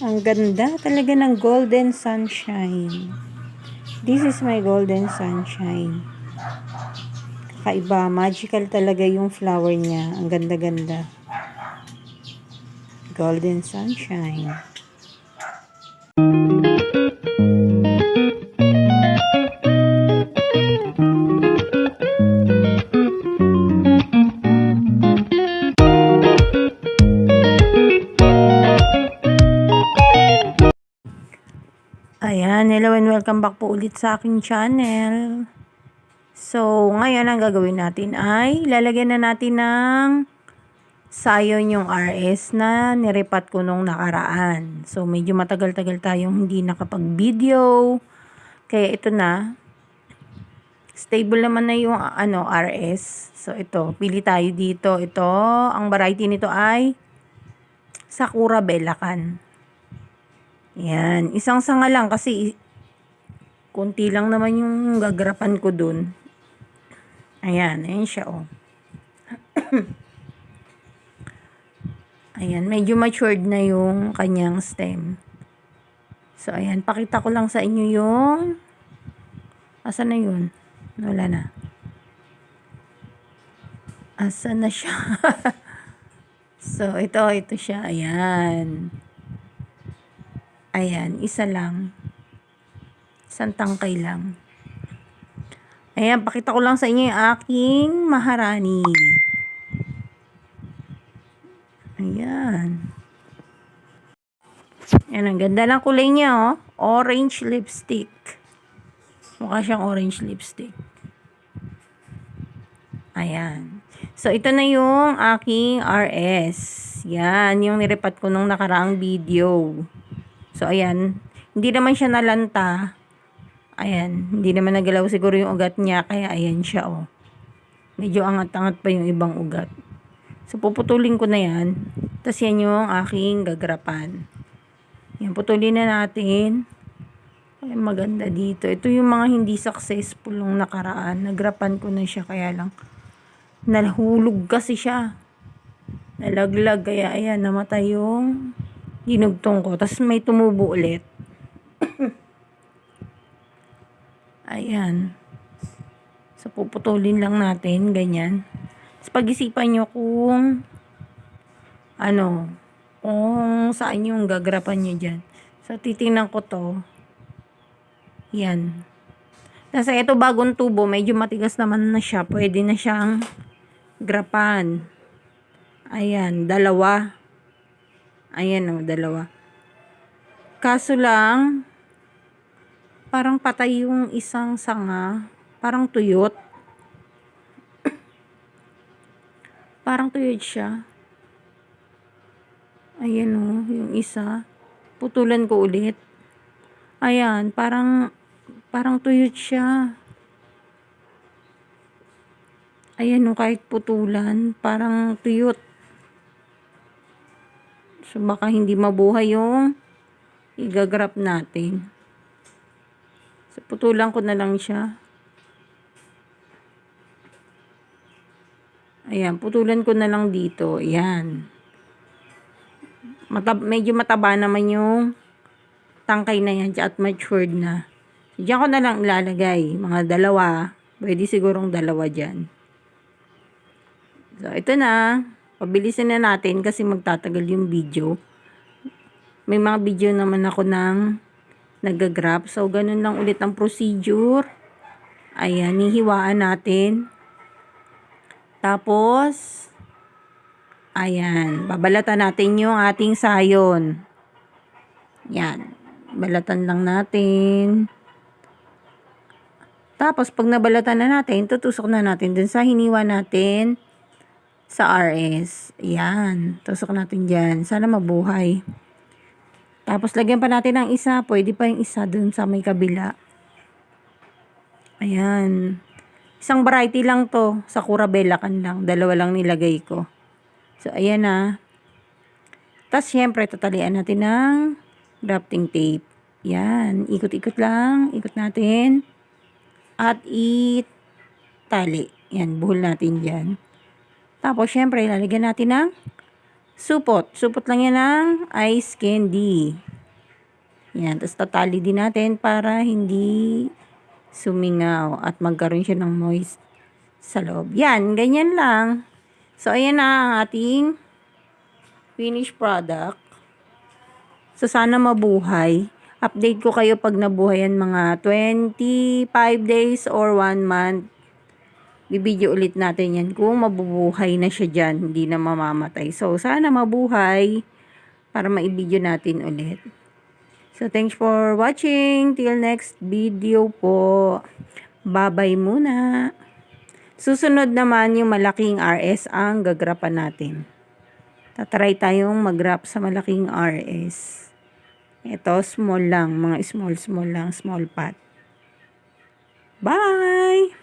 Ang ganda talaga ng golden sunshine. This is my golden sunshine. Kakaiba, magical talaga yung flower niya. Ang ganda-ganda. Golden sunshine. Ayan, hello and welcome back po ulit sa aking channel. So, ngayon ang gagawin natin ay lalagyan na natin ng sayon yung RS na nirepat ko nung nakaraan. So, medyo matagal-tagal tayong hindi nakapag-video. Kaya ito na. Stable naman na yung ano RS. So, ito. Pili tayo dito. Ito. Ang variety nito ay Sakura Belacan. Yan. Isang sanga lang kasi konti lang naman yung gagarapan ko dun. Ayan. Ayan siya oh. ayan. Medyo matured na yung kanyang stem. So, ayan. Pakita ko lang sa inyo yung Asa na yun? Wala na. Asa na siya? so, ito. Ito siya. Ayan. Ayan, isa lang. Isang tangkay lang. Ayan, pakita ko lang sa inyo yung aking maharani. Ayan. Ayan, ang ganda lang kulay niya, oh. Orange lipstick. Mukha siyang orange lipstick. Ayan. So, ito na yung aking RS. Yan, yung nirepat ko nung nakaraang video. So, ayan. Hindi naman siya nalanta. Ayan. Hindi naman nagalaw siguro yung ugat niya. Kaya, ayan siya, oh. Medyo angat-angat pa yung ibang ugat. So, puputulin ko na yan. Tapos, yan yung aking gagarapan. Yan, putulin na natin. Ay, maganda dito. Ito yung mga hindi successful nung nakaraan. Nagrapan ko na siya, kaya lang. Nahulog kasi siya. Nalaglag, kaya ayan, namatay yung ginugtong ko. Tapos may tumubo ulit. Ayan. So, puputulin lang natin, ganyan. Tapos pag-isipan nyo kung ano, kung saan yung gagrapan nyo dyan. So, titingnan ko to. Yan. Kasi ito bagong tubo, medyo matigas naman na siya. Pwede na siyang grapan. Ayan, dalawa. Ayan o, dalawa. Kaso lang, parang patay yung isang sanga. Parang tuyot. parang tuyot siya. Ayan o, yung isa. Putulan ko ulit. Ayan, parang, parang tuyot siya. Ayan o, kahit putulan, parang tuyot. So, baka hindi mabuhay yung igagrap natin. So, putulan ko na lang siya. Ayan, putulan ko na lang dito. Ayan. Matab medyo mataba naman yung tangkay na yan at matured na. Diyan ko na lang ilalagay. Mga dalawa. Pwede sigurong dalawa dyan. So, ito na. Pabilisin na natin kasi magtatagal yung video. May mga video naman ako ng nagagrap. So, ganun lang ulit ang procedure. Ayan, hihiwaan natin. Tapos, ayan, babalatan natin yung ating sayon. Yan, balatan lang natin. Tapos, pag nabalatan na natin, tutusok na natin dun sa hiniwa natin sa RS. Yan, tusok natin dyan. Sana mabuhay. Tapos, lagyan pa natin ng isa. Pwede pa yung isa dun sa may kabila. Ayan. Isang variety lang to. Sakura Belacan lang. Dalawa lang nilagay ko. So, ayan na. Tapos, syempre, tatalian natin ng grafting tape. Yan. Ikot-ikot lang. Ikot natin. At itali. Yan. Buhol natin dyan. Tapos, syempre, lalagyan natin ng supot. Supot lang yan ng ice candy. Yan. Tapos tatali din natin para hindi sumingaw at magkaroon siya ng moist sa loob. Yan. Ganyan lang. So, ayan na ang ating finished product. So, sana mabuhay. Update ko kayo pag nabuhay yan mga 25 days or 1 month. Bibidyo ulit natin yan kung mabubuhay na siya dyan. Hindi na mamamatay. So, sana mabuhay para maibidyo natin ulit. So, thanks for watching. Till next video po. Babay muna. Susunod naman yung malaking RS ang gagrapan natin. Tatry tayong mag-wrap sa malaking RS. Ito, small lang. Mga small, small lang. Small pot. Bye!